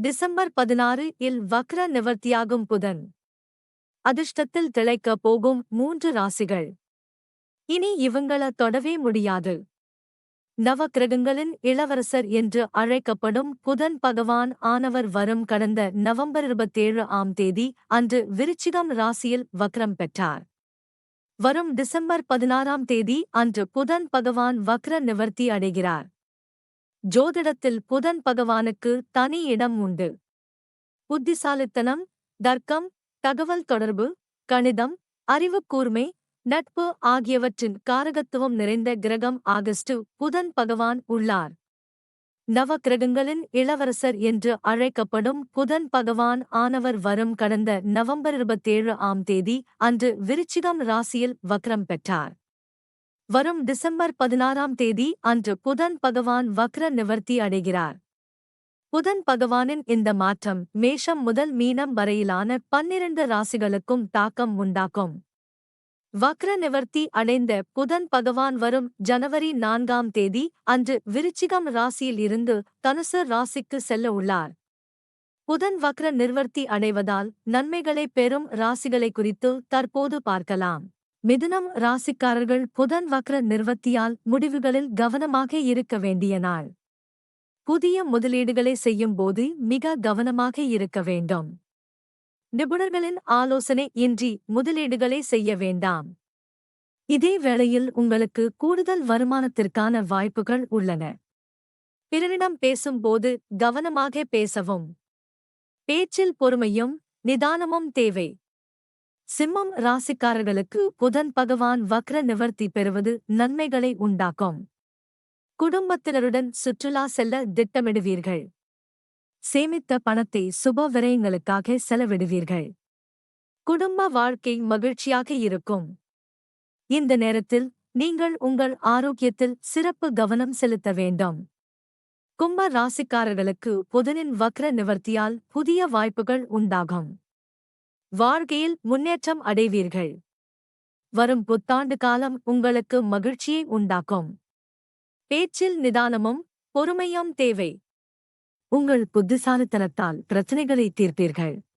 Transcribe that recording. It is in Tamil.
டிசம்பர் பதினாறு இல் வக்ர நிவர்த்தியாகும் புதன். அதிர்ஷ்டத்தில் திளைக்கப் போகும் மூன்று ராசிகள். இனி இவங்கள தொடவே முடியாது. நவக்கிரகங்களின் இளவரசர் என்று அழைக்கப்படும் புதன் பகவான் ஆனவர் வரும் கடந்த நவம்பர் இருபத்தேழு ஆம் தேதி அன்று விருச்சிகம் ராசியில் வக்ரம் பெற்றார். வரும் டிசம்பர் பதினாறாம் தேதி அன்று புதன் பகவான் வக்ர நிவர்த்தி அடைகிறார். ஜோதிடத்தில் புதன் பகவானுக்கு தனி இடம் உண்டு. புத்திசாலித்தனம் தர்க்கம் தகவல் தொடர்பு கணிதம் அறிவுக்கூர்மை நட்பு ஆகியவற்றின் காரகத்துவம் நிறைந்த கிரகம் ஆகஸ்டு புதன் பகவான் உள்ளார். நவ கிரகங்களின் இளவரசர் என்று அழைக்கப்படும் புதன் பகவான் ஆனவர் வரும் கடந்த நவம்பர் இருபத்தேழு ஆம் தேதி அன்று விருச்சிகம் ராசியில் வக்ரம் பெற்றார். வரும் டிசம்பர் பதினாறாம் தேதி அன்று புதன் பகவான் வக்ர நிவர்த்தி அடைகிறார். புதன் பகவானின் இந்த மாற்றம் மேஷம் முதல் மீனம் வரையிலான பன்னிரண்டு ராசிகளுக்கும் தாக்கம் உண்டாக்கும். வக்ர நிவர்த்தி அடைந்த புதன் பகவான் வரும் ஜனவரி நான்காம் தேதி அன்று விருச்சிகம் ராசியில் இருந்து தனுசு ராசிக்கு செல்ல உள்ளார். புதன் வக்ர நிர்வர்த்தி அடைவதால் நன்மைகளை பெறும் ராசிகளை குறித்து தற்போது பார்க்கலாம். மிதுனம் ராசிக்காரர்கள் புதன் வக்ர நிர்வத்தியால் முடிவுகளில் கவனமாக இருக்க வேண்டிய நாள். புதிய முதலீடுகளை செய்யும்போது மிக கவனமாக இருக்க வேண்டும். நிபுணர்களின் ஆலோசனை இன்றி முதலீடுகளை செய்ய வேண்டாம். இதே வேளையில் உங்களுக்கு கூடுதல் வருமானத்திற்கான வாய்ப்புகள் உள்ளன. பிறரிடம் பேசும்போது கவனமாக பேசவும். பேச்சில் பொறுமையும் நிதானமும் தேவை. சிம்மம் ராசிக்காரர்களுக்கு புதன் பகவான் வக்ர நிவர்த்தி பெறுவது நன்மைகளை உண்டாக்கும். குடும்பத்தினருடன் சுற்றுலா செல்ல திட்டமிடுவீர்கள். சேமித்த பணத்தை சுப விரயங்களுக்காக செலவிடுவீர்கள். குடும்ப வாழ்க்கை மகிழ்ச்சியாக இருக்கும். இந்த நேரத்தில் நீங்கள் உங்கள் ஆரோக்கியத்தில் சிறப்பு கவனம் செலுத்த வேண்டும். கும்ப ராசிக்காரர்களுக்கு புதனின் வக்ர நிவர்த்தியால் புதிய வாய்ப்புகள் உண்டாகும். வாழ்க்கையில் முன்னேற்றம் அடைவீர்கள். வரும் புத்தாண்டு காலம் உங்களுக்கு மகிழ்ச்சியை உண்டாக்கும். பேச்சில் நிதானமும் பொறுமையும் தேவை. உங்கள் புத்திசாலித்தனத்தால் பிரச்சனைகளை தீர்ப்பீர்கள்.